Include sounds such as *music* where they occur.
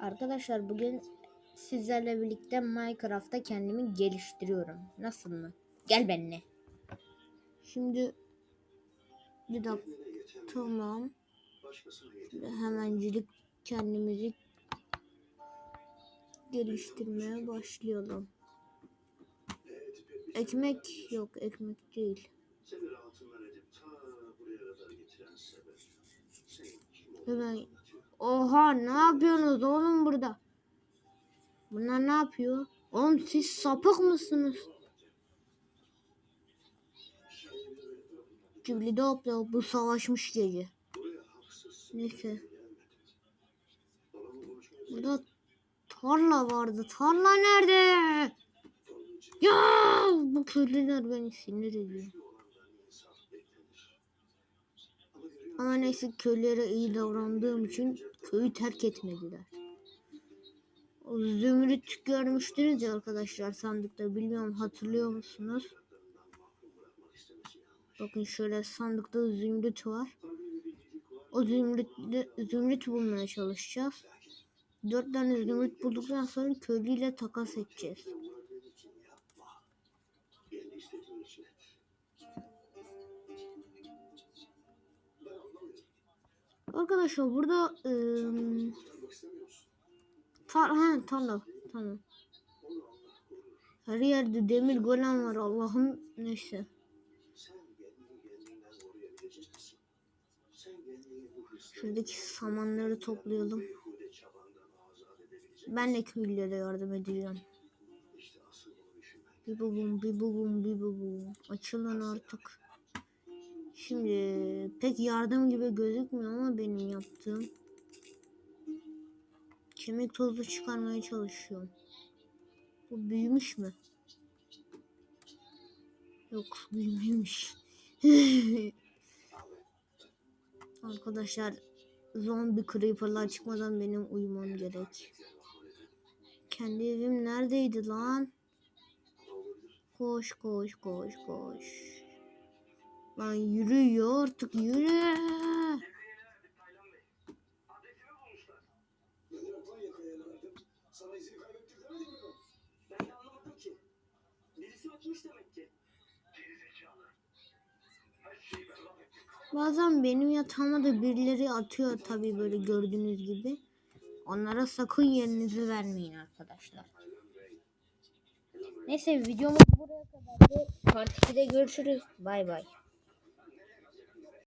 Arkadaşlar bugün sizlerle birlikte Minecraft'ta kendimi geliştiriyorum. Nasıl mı? Gel benimle. Şimdi bir dakika tamam. Şimdi hemencilik kendimizi geliştirmeye başlayalım. Ekmek yok ekmek değil. Hemen. Oha ne yapıyorsunuz oğlum burada? Bunlar ne yapıyor? Oğlum siz sapık mısınız? Cibli de bu savaşmış gece. Neyse. Burada tarla vardı. Tarla nerede? Ya bu köylüler beni sinir ediyor. Ama neyse köylere iyi davrandığım için köyü terk etmediler. O zümrüt görmüştünüz ya arkadaşlar sandıkta bilmiyorum hatırlıyor musunuz? Bakın şöyle sandıkta zümrüt var. O zümrüt, zümrüt bulmaya çalışacağız. Dört tane zümrüt bulduktan sonra köylüyle takas edeceğiz. Arkadaşlar burada ıı, tar ha, tarla korur. Her yerde demir golem var Allah'ım neyse. Şuradaki samanları toplayalım. Ben de köylülere yardım edeceğim. Bir bubum bir bubum bir bubum. Açılın artık. Şimdi pek yardım gibi gözükmüyor ama benim yaptığım. Kemik tozu çıkarmaya çalışıyorum. Bu büyümüş mü? Yok büyümüş. *laughs* Arkadaşlar zombi creeper'lar çıkmadan benim uyumam gerek. Kendi evim neredeydi lan? Koş koş koş koş. Lan yürüyor artık yürü. Bazen benim yatağıma da birileri atıyor tabii böyle gördüğünüz gibi. Onlara sakın yerinizi vermeyin arkadaşlar. Neyse videomuz buraya kadardı. Partide görüşürüz. Bay bay.